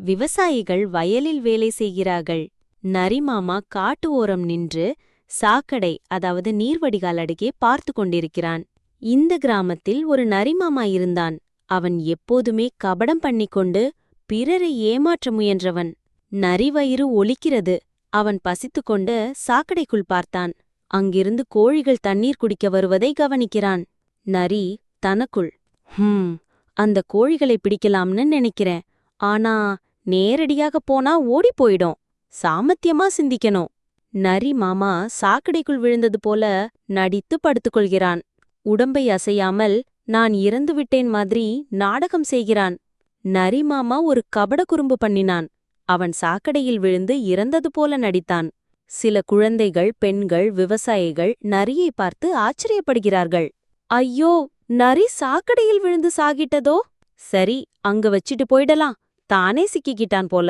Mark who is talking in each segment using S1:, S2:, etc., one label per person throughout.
S1: விவசாயிகள் வயலில் வேலை செய்கிறார்கள். நரிமாமா காட்டு ஓரம் நின்று சாக்கடை அதாவது நீர்வடிகால் அருகே பார்த்து கொண்டிருக்கிறான். இந்த கிராமத்தில் ஒரு நரிமாமா இருந்தான். அவன் எப்போதுமே கபடம் பண்ணிக்கொண்டு பிறரை ஏமாற்ற முயன்றவன். நரிவயிறு ஒலிக்கிறது. அவன் பசித்துக்கொண்டு சாக்கடைக்குள் பார்த்தான். அங்கிருந்து கோழிகள் தண்ணீர் குடிக்க வருவதை கவனிக்கிறான். நரி தனக்குள் ஹும் அந்த கோழிகளை பிடிக்கலாம்னு நினைக்கிறேன். ஆனா நேரடியாக போனா ஓடிப் போயிடும். சாமத்தியமா சிந்திக்கணும். நரி மாமா சாக்கடைக்குள் விழுந்தது போல நடித்து படுத்துக்கொள்கிறான். உடம்பை அசையாமல் நான் இறந்து விட்டேன் மாதிரி நாடகம் செய்கிறான். நரி மாமா ஒரு கபட குறும்பு பண்ணினான். அவன் சாக்கடையில் விழுந்து இறந்தது போல நடித்தான். சில குழந்தைகள் பெண்கள் விவசாயிகள் நரியை பார்த்து ஆச்சரியப்படுகிறார்கள். ஐயோ நரி சாக்கடையில் விழுந்து சாகிட்டதோ? சரி அங்க வச்சிட்டு போயிடலாம். தானே சிக்கிக்கிட்டான் போல.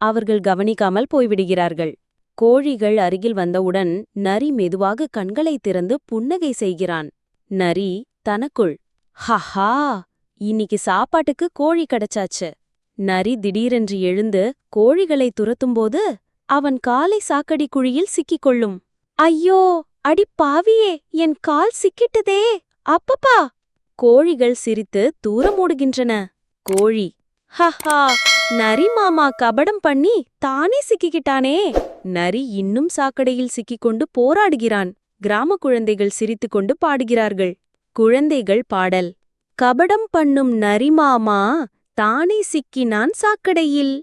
S1: அவர்கள் கவனிக்காமல் போய்விடுகிறார்கள். கோழிகள் அருகில் வந்தவுடன் நரி மெதுவாக கண்களை திறந்து புன்னகை செய்கிறான். நரி தனக்குள் ஹஹா இன்னிக்கு சாப்பாட்டுக்கு கோழி கிடைச்சாச்சு. நரி திடீரென்று எழுந்து கோழிகளை துரத்தும்போது அவன் காலை சாக்கடி குழியில் சிக்கிக் கொள்ளும் ஐயோ அடி பாவியே என் கால் சிக்கிட்டதே அப்பப்பா! கோழிகள் சிரித்து தூரம் ஓடுகின்றன. கோழி ஹஹா நரி மாமா கபடம் பண்ணி தானே சிக்கிக்கிட்டானே. நரி இன்னும் சாக்கடையில் சிக்கிக்கொண்டு போராடுகிறான். கிராம குழந்தைகள் சிரித்துக்கொண்டு பாடுகிறார்கள். குழந்தைகள் பாடல். கபடம் பண்ணும் நரிமாமா தானே சிக்கினான் சாக்கடையில்.